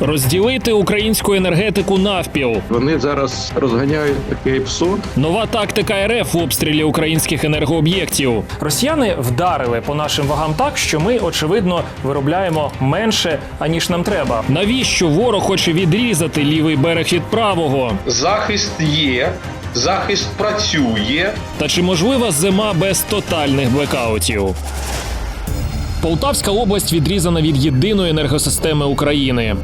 Розділити українську енергетику навпіл. Вони зараз розганяють таке ПСО. Нова тактика РФ в обстрілі українських енергооб'єктів. Росіяни вдарили по нашим вагам так, що ми, очевидно, виробляємо менше аніж нам треба. Навіщо ворог хоче відрізати лівий берег від правого? Захист є, захист працює. Та чи можлива зима без тотальних блекаутів? Полтавська область відрізана від єдиної енергосистеми України.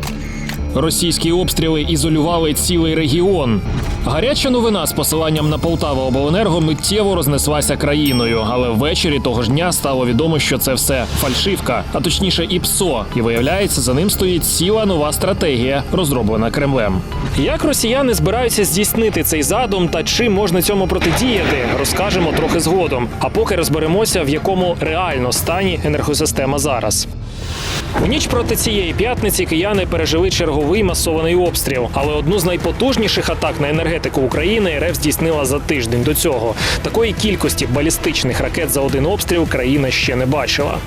Російські обстріли ізолювали цілий регіон. Гаряча новина з посиланням на Полтава обленерго миттєво рознеслася країною, але ввечері того ж дня стало відомо, що це все фальшивка, а точніше ІПСО. І виявляється, за ним стоїть ціла нова стратегія, розроблена Кремлем. Як росіяни збираються здійснити цей задум та чим можна цьому протидіяти, розкажемо трохи згодом. А поки розберемося, в якому реально стані енергосистема зараз. У ніч проти цієї п'ятниці кияни пережили черговий масований обстріл. Але одну з найпотужніших атак на енергетику України РФ здійснила за тиждень до цього. Такої кількості балістичних ракет за один обстріл країна ще не бачила.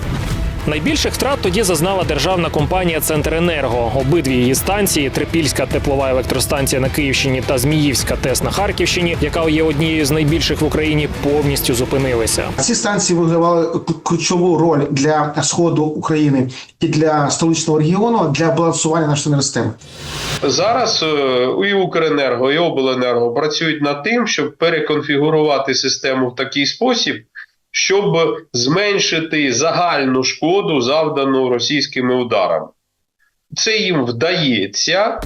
Найбільших втрат тоді зазнала державна компанія Центренерго. Обидві її станції Трипільська теплова електростанція на Київщині та Зміївська ТЕС на Харківщині, яка є однією з найбільших в Україні, повністю зупинилися. Ці станції вигравали ключову роль для сходу України і для столичного регіону для балансування нашої енергосистеми. Зараз е, і Укренерго, і Обленерго працюють над тим, щоб переконфігурувати систему в такий спосіб, щоб зменшити загальну шкоду, завдану російськими ударами. Це їм вдається.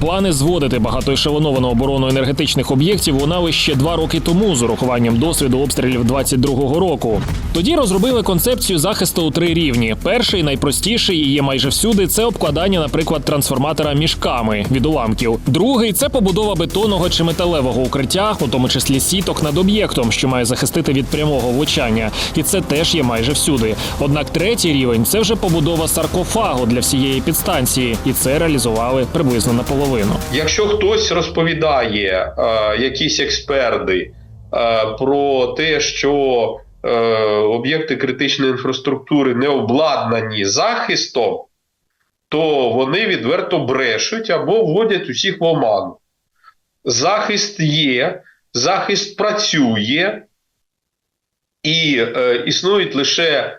Плани зводити багатоешелоновану оборону енергетичних об'єктів лунали ще два роки тому з урахуванням досвіду обстрілів 22-го року. Тоді розробили концепцію захисту у три рівні. Перший, найпростіший і є майже всюди. Це обкладання, наприклад, трансформатора мішками від уламків. Другий це побудова бетонного чи металевого укриття, у тому числі сіток над об'єктом, що має захистити від прямого влучання. І це теж є майже всюди. Однак третій рівень це вже побудова саркофагу для всієї підстанції, і це реалізували приблизно наполовину. Якщо хтось розповідає, е, якісь експерти, е, про те, що е, об'єкти критичної інфраструктури не обладнані захистом, то вони відверто брешуть або вводять усіх в оману. Захист є, захист працює, і е, існують лише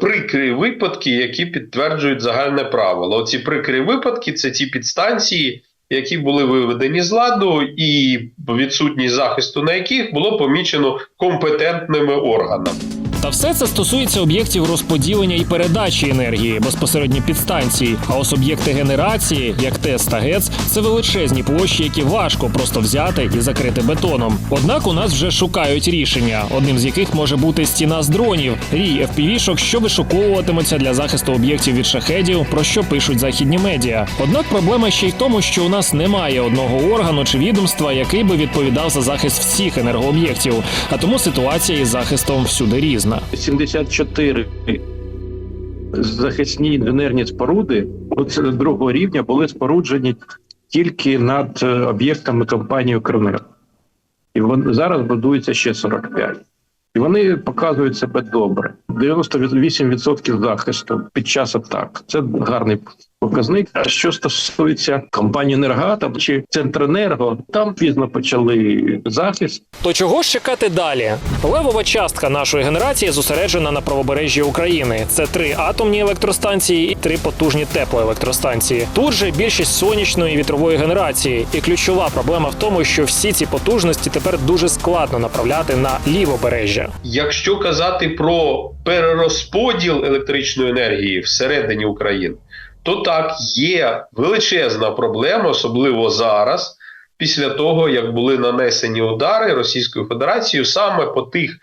прикрі випадки, які підтверджують загальне правило. Оці прикрі випадки це ті підстанції, які були виведені з ладу, і відсутність захисту на яких було помічено компетентними органами. Та все це стосується об'єктів розподілення і передачі енергії безпосередньо підстанції. А ось об'єкти генерації, як ТЕС та ГЕЦ, це величезні площі, які важко просто взяти і закрити бетоном. Однак у нас вже шукають рішення, одним з яких може бути стіна з дронів, рій FPV-шок, що вишуковуватимуться для захисту об'єктів від шахедів, про що пишуть західні медіа. Однак проблема ще й в тому, що у нас немає одного органу чи відомства, який би відповідав за захист всіх енергооб'єктів. А тому ситуація із захистом всюди різна. 74 захисні інженерні споруди другого рівня були споруджені тільки над е, об'єктами компанії «Укрнер». І вон, зараз будується ще 45. І вони показують себе добре. 98% захисту під час атак. Це гарний показник. А що стосується компанії «Енергоатом» чи «Центренерго», там пізно почали захист. То чого ж чекати далі? Левова частка нашої генерації зосереджена на правобережжі України. Це три атомні електростанції і три потужні теплоелектростанції. Тут же більшість сонячної і вітрової генерації. І ключова проблема в тому, що всі ці потужності тепер дуже складно направляти на лівобережжя. Якщо казати про перерозподіл електричної енергії всередині України, то так є величезна проблема, особливо зараз, після того, як були нанесені удари Російською Федерацією саме по тих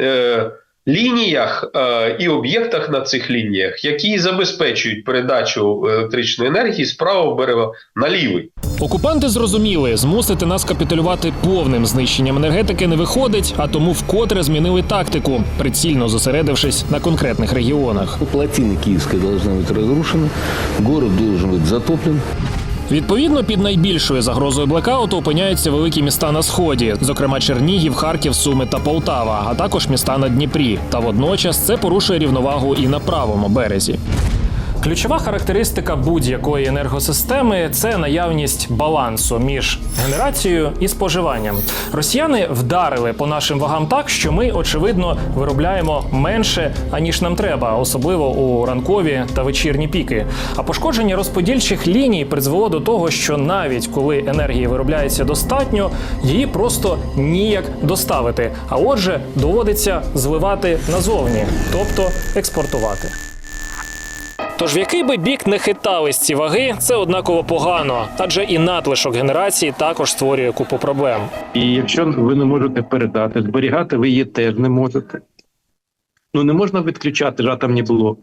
е, лініях е, і об'єктах на цих лініях, які забезпечують передачу електричної енергії з правого берега на лівий. Окупанти зрозуміли, змусити нас капітулювати повним знищенням енергетики не виходить, а тому вкотре змінили тактику, прицільно зосередившись на конкретних регіонах. Плотина Киевская должна быть разрушена, город должен быть затоплен. Відповідно, під найбільшою загрозою блекауту опиняються великі міста на сході, зокрема Чернігів, Харків, Суми та Полтава, а також міста на Дніпрі. Та водночас це порушує рівновагу і на правому березі. Ключова характеристика будь-якої енергосистеми це наявність балансу між генерацією і споживанням. Росіяни вдарили по нашим вагам так, що ми очевидно виробляємо менше аніж нам треба, особливо у ранкові та вечірні піки. А пошкодження розподільчих ліній призвело до того, що навіть коли енергії виробляється достатньо, її просто ніяк доставити. А отже, доводиться зливати назовні, тобто експортувати. Тож в який би бік не хитались ці ваги, це однаково погано, адже і надлишок генерації також створює купу проблем. І якщо ви не можете передати, зберігати ви її теж не можете. Ну не можна відключати ж атомні блоки.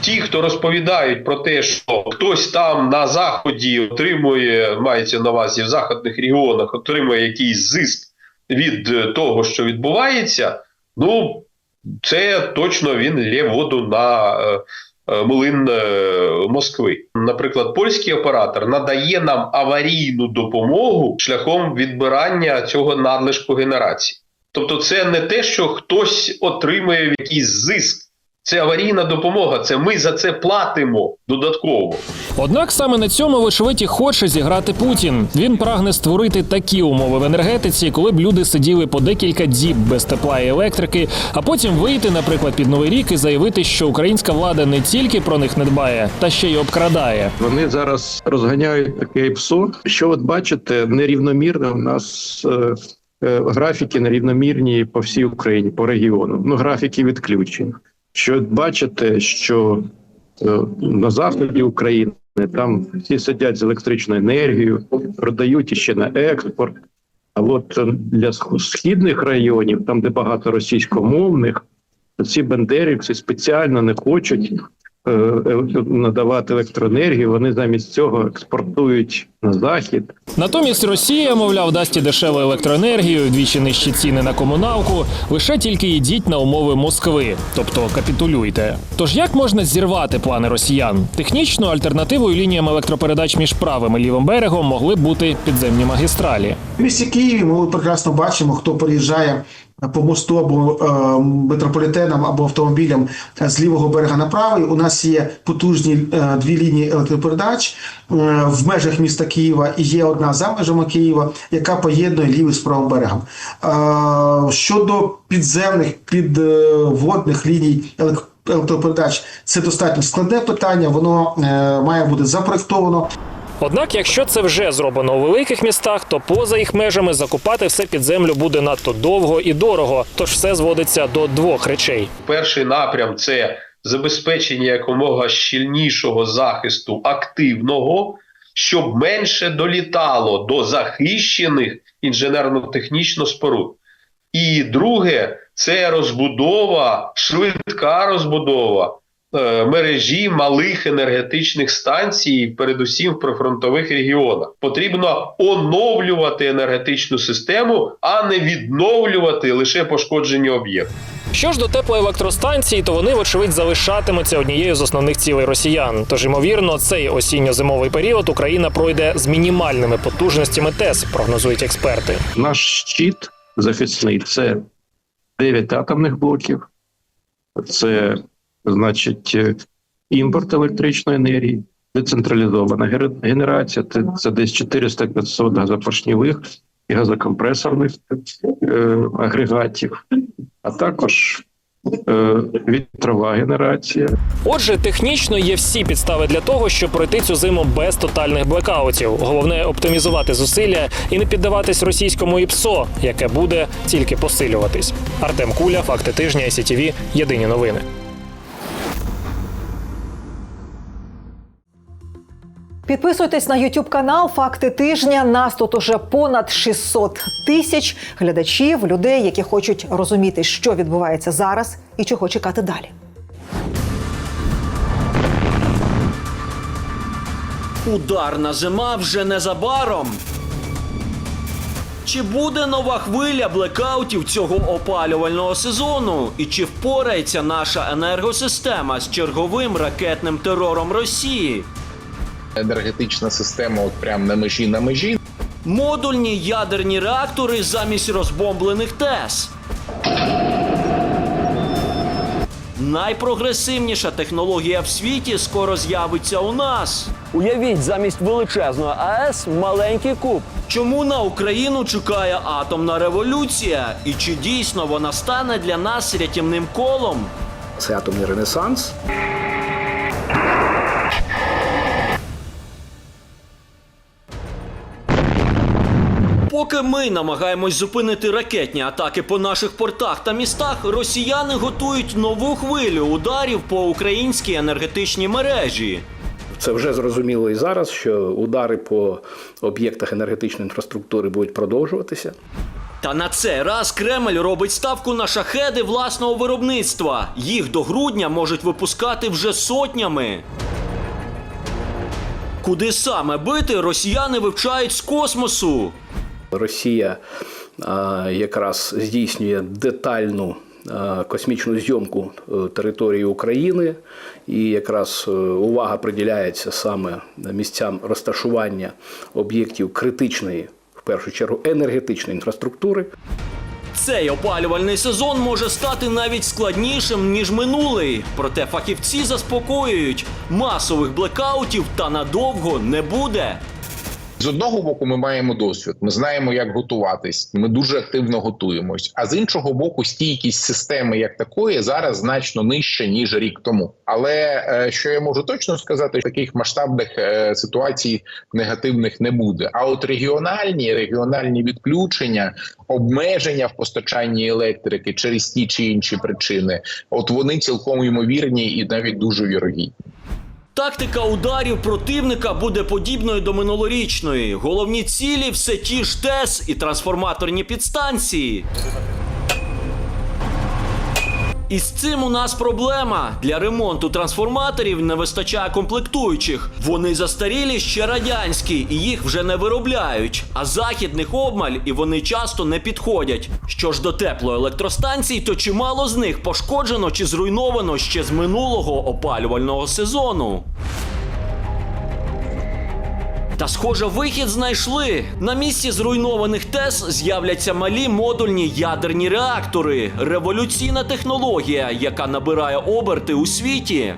Ті, хто розповідають про те, що хтось там на заході отримує, мається на увазі в заходних регіонах, отримує якийсь зиск від того, що відбувається, ну це точно він лє воду на е, млин е, Москви. Наприклад, польський оператор надає нам аварійну допомогу шляхом відбирання цього надлишку генерації. Тобто, це не те, що хтось отримує якийсь зиск. Це аварійна допомога. Це ми за це платимо додатково. Однак саме на цьому, вочевидь, і хоче зіграти Путін. Він прагне створити такі умови в енергетиці, коли б люди сиділи по декілька діб без тепла і електрики, а потім вийти, наприклад, під новий рік і заявити, що українська влада не тільки про них не дбає, та ще й обкрадає. Вони зараз розганяють таке ПСО. Що от бачите, нерівномірно у нас е, е, графіки нерівномірні по всій Україні, по регіону. Ну, графіки відключень. Що бачите, що е, на заході України там всі сидять з електричною енергією, продають іще на експорт. А от е, для сх- східних районів, там де багато російськомовних, ці бендерівці спеціально не хочуть надавати електроенергію. Вони замість цього експортують на захід. Натомість Росія, мовляв, дасть і дешеву електроенергію, двічі нижчі ціни на комуналку. Лише тільки йдіть на умови Москви, тобто капітулюйте. Тож як можна зірвати плани росіян? Технічно альтернативою лініям електропередач між правим і лівим берегом могли б бути підземні магістралі. В місті Києві ми прекрасно бачимо, хто переїжджає по мосту або е, метрополітеном або автомобілем з лівого берега на правий. У нас є потужні е, дві лінії електропередач е, в межах міста Києва і є одна за межами Києва, яка поєднує лівий з правим берегом. Е, щодо підземних підводних ліній електропередач це достатньо складне питання. Воно е, має бути запроектовано. Однак, якщо це вже зроблено у великих містах, то поза їх межами закупати все під землю буде надто довго і дорого. Тож все зводиться до двох речей. Перший напрям це забезпечення якомога щільнішого захисту активного, щоб менше долітало до захищених інженерно-технічно споруд. І друге це розбудова, швидка розбудова мережі малих енергетичних станцій, передусім в прифронтових регіонах. Потрібно оновлювати енергетичну систему, а не відновлювати лише пошкоджені об'єкти. Що ж до теплоелектростанцій, то вони, вочевидь, залишатимуться однією з основних цілей росіян. Тож, ймовірно, цей осінньо-зимовий період Україна пройде з мінімальними потужностями ТЕС, прогнозують експерти. Наш щит захисний це 9 атомних блоків, це значить е, імпорт електричної енергії, децентралізована генерація, це, це десь 400-500 газопоршньових і газокомпресорних е, агрегатів, а також е, вітрова генерація. Отже, технічно є всі підстави для того, щоб пройти цю зиму без тотальних блекаутів. Головне оптимізувати зусилля і не піддаватись російському ІПСО, яке буде тільки посилюватись. Артем Куля, факти тижня, СІТІВІ, Єдині новини. Підписуйтесь на YouTube канал Факти тижня. Нас тут уже понад 600 тисяч глядачів, людей, які хочуть розуміти, що відбувається зараз і чого чекати далі. Ударна зима вже незабаром. Чи буде нова хвиля блекаутів цього опалювального сезону? І чи впорається наша енергосистема з черговим ракетним терором Росії? Енергетична система, от прям на межі на межі. Модульні ядерні реактори замість розбомблених ТЕС. найпрогресивніша технологія в світі скоро з'явиться у нас. Уявіть, замість величезної АЕС маленький куб. Чому на Україну чекає атомна революція? І чи дійсно вона стане для нас рятівним колом? Це атомний ренесанс. Ми намагаємось зупинити ракетні атаки по наших портах та містах, росіяни готують нову хвилю ударів по українській енергетичній мережі. Це вже зрозуміло і зараз, що удари по об'єктах енергетичної інфраструктури будуть продовжуватися. Та на цей раз Кремль робить ставку на шахеди власного виробництва. Їх до грудня можуть випускати вже сотнями. Куди саме бити, росіяни вивчають з космосу. Росія якраз здійснює детальну космічну зйомку е, території України, і якраз е, увага приділяється саме місцям розташування об'єктів критичної, в першу чергу, енергетичної інфраструктури. Цей опалювальний сезон може стати навіть складнішим ніж минулий. Проте фахівці заспокоюють, масових блекаутів та надовго не буде. З одного боку, ми маємо досвід. Ми знаємо, як готуватись. Ми дуже активно готуємось. А з іншого боку, стійкість системи як такої зараз значно нижча ніж рік тому. Але е, що я можу точно сказати, таких масштабних е, ситуацій негативних не буде. А от регіональні регіональні відключення, обмеження в постачанні електрики через ті чи інші причини, от вони цілком ймовірні і навіть дуже вірогідні. Тактика ударів противника буде подібною до минулорічної. Головні цілі все ті ж ТЕС і трансформаторні підстанції. І з цим у нас проблема. Для ремонту трансформаторів не вистачає комплектуючих. Вони застарілі ще радянські, і їх вже не виробляють. А західних обмаль і вони часто не підходять. Що ж до теплоелектростанцій, то чимало з них пошкоджено чи зруйновано ще з минулого опалювального сезону. Та схоже, вихід знайшли. На місці зруйнованих ТЕС з'являться малі модульні ядерні реактори. Революційна технологія, яка набирає оберти у світі.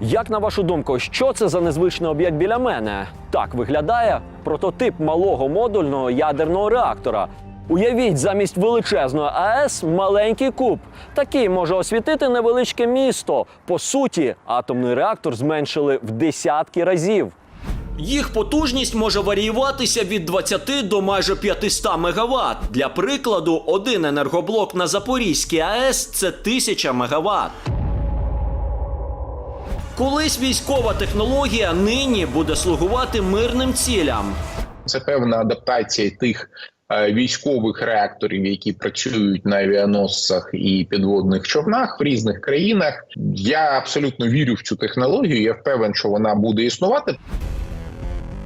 Як на вашу думку, що це за незвичний об'єкт біля мене? Так виглядає прототип малого модульного ядерного реактора. Уявіть, замість величезної АЕС маленький куб. Такий може освітити невеличке місто. По суті, атомний реактор зменшили в десятки разів. Їх потужність може варіюватися від 20 до майже 500 МВт. Для прикладу, один енергоблок на Запорізькій АЕС це 1000 МВт. Колись військова технологія нині буде слугувати мирним цілям. Це певна адаптація тих військових реакторів, які працюють на авіаносцях і підводних човнах в різних країнах. Я абсолютно вірю в цю технологію. Я впевнений, що вона буде існувати.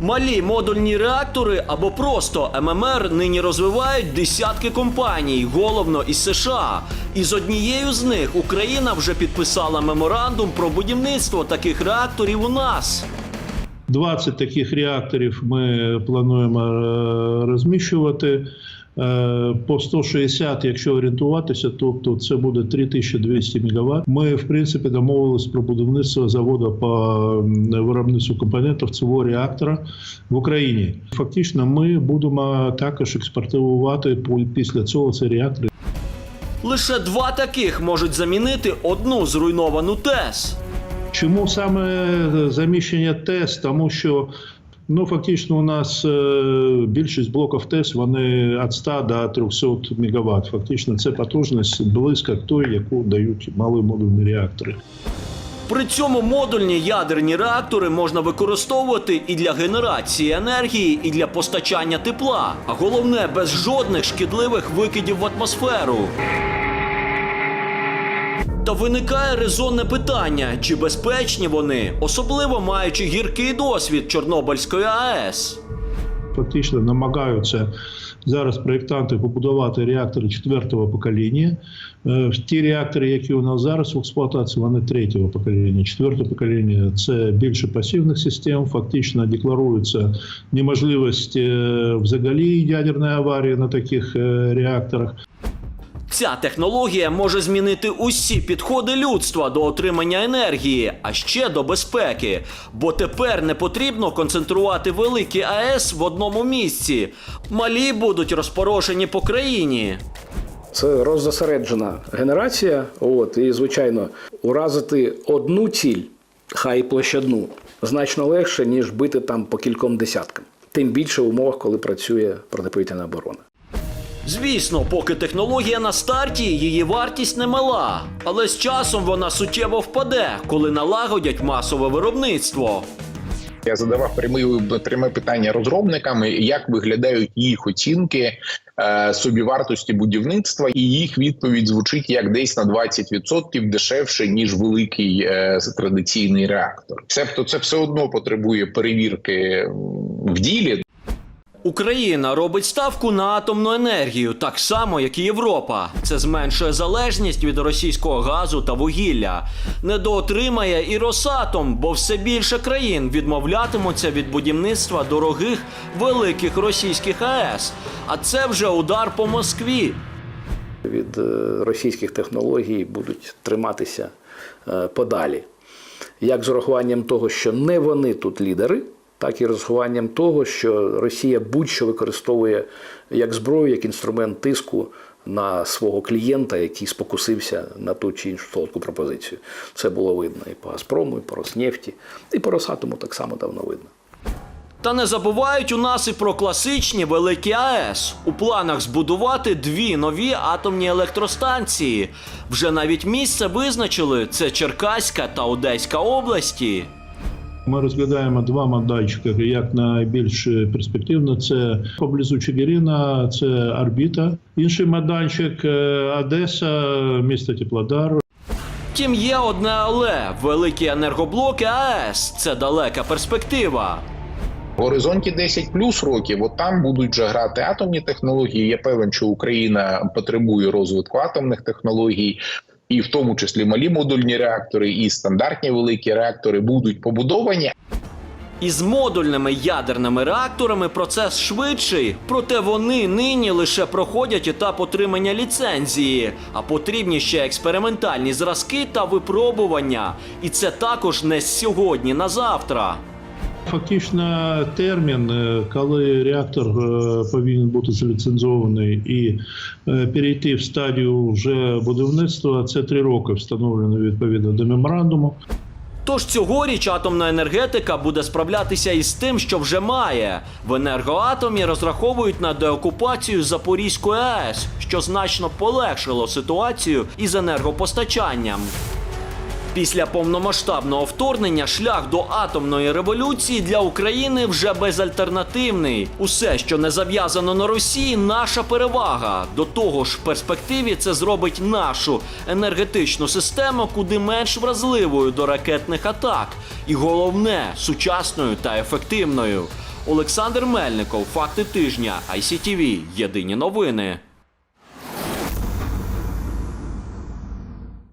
Малі модульні реактори або просто ММР нині розвивають десятки компаній, головно із США. І з однією з них Україна вже підписала меморандум про будівництво таких реакторів у нас. 20 таких реакторів ми плануємо е, розміщувати. Е, По 160, якщо орієнтуватися, тобто це буде 3200 МВт. Ми, в принципі, домовились про будівництво заводу по виробництву компонентів цього реактора в Україні. Фактично, ми будемо також експортувати по- після цього цей реактор Лише два таких можуть замінити одну зруйновану ТЕС. Чому саме заміщення ТЕС? Тому що ну фактично у нас е, більшість блоків ТЕС вони від 100 до 300 МВт. Фактично це потужність близько той, яку дають малі модульні реактори. При цьому модульні ядерні реактори можна використовувати і для генерації енергії, і для постачання тепла. А головне, без жодних шкідливих викидів в атмосферу. Та виникає резонне питання, чи безпечні вони, особливо маючи гіркий досвід Чорнобильської АЕС. Фактично намагаються зараз проєктанти побудувати реактори четвертого покоління. Е, Ті реактори, які у нас зараз в експлуатації, вони третього покоління. Четверте покоління це більше пасивних систем. Фактично декларується неможливість е, взагалі ядерної аварії на таких е, реакторах. Ця технологія може змінити усі підходи людства до отримання енергії, а ще до безпеки. Бо тепер не потрібно концентрувати великі АЕС в одному місці. Малі будуть розпорошені по країні. Це роззасереджена генерація. От, і, звичайно, уразити одну ціль, хай площадну, значно легше, ніж бити там по кільком десяткам. Тим більше в умовах, коли працює протиповітряна оборона. Звісно, поки технологія на старті, її вартість не мала. Але з часом вона суттєво впаде, коли налагодять масове виробництво. Я задавав пряме, пряме питання розробникам, як виглядають їх оцінки е, собівартості будівництва, і їх відповідь звучить як десь на 20% дешевше ніж великий е, традиційний реактор. Тобто, це все одно потребує перевірки в ділі. Україна робить ставку на атомну енергію, так само як і Європа. Це зменшує залежність від російського газу та вугілля. Недоотримає і Росатом, бо все більше країн відмовлятимуться від будівництва дорогих великих російських АЕС. А це вже удар по Москві. Від е, російських технологій будуть триматися е, подалі. Як з урахуванням того, що не вони тут лідери, так і з урахуванням того, що Росія будь-що використовує як зброю, як інструмент тиску на свого клієнта, який спокусився на ту чи іншу солодку пропозицію. Це було видно і по Газпрому, і по Роснефті, і по Росатому так само давно видно. Та не забувають у нас і про класичні великі АЕС. У планах збудувати дві нові атомні електростанції. Вже навіть місце визначили це Черкаська та Одеська області. Ми розглядаємо два майданчики як найбільш перспективно. Це поблизу Чигирина, це орбіта. Інший майданчик е, Одеса, місто Теплодар. Втім, є одне але великі енергоблоки АЕС це далека перспектива. В горизонті 10 плюс років, от там будуть вже грати атомні технології. Я певен, що Україна потребує розвитку атомних технологій, і в тому числі малі модульні реактори, і стандартні великі реактори будуть побудовані. Із модульними ядерними реакторами процес швидший, проте вони нині лише проходять етап отримання ліцензії, а потрібні ще експериментальні зразки та випробування. І це також не з сьогодні на завтра. Фактично термін, е, коли реактор е, повинен бути заліцензований і е, перейти в стадію вже будівництва, це три роки встановлено відповідно до меморандуму. Тож цьогоріч атомна енергетика буде справлятися із тим, що вже має. В енергоатомі розраховують на деокупацію Запорізької АЕС, що значно полегшило ситуацію із енергопостачанням. Після повномасштабного вторгнення шлях до атомної революції для України вже безальтернативний. Усе, що не зав'язано на Росії, наша перевага. До того ж, в перспективі це зробить нашу енергетичну систему куди менш вразливою до ракетних атак. І головне сучасною та ефективною. Олександр Мельников, факти тижня, ICTV. Єдині новини.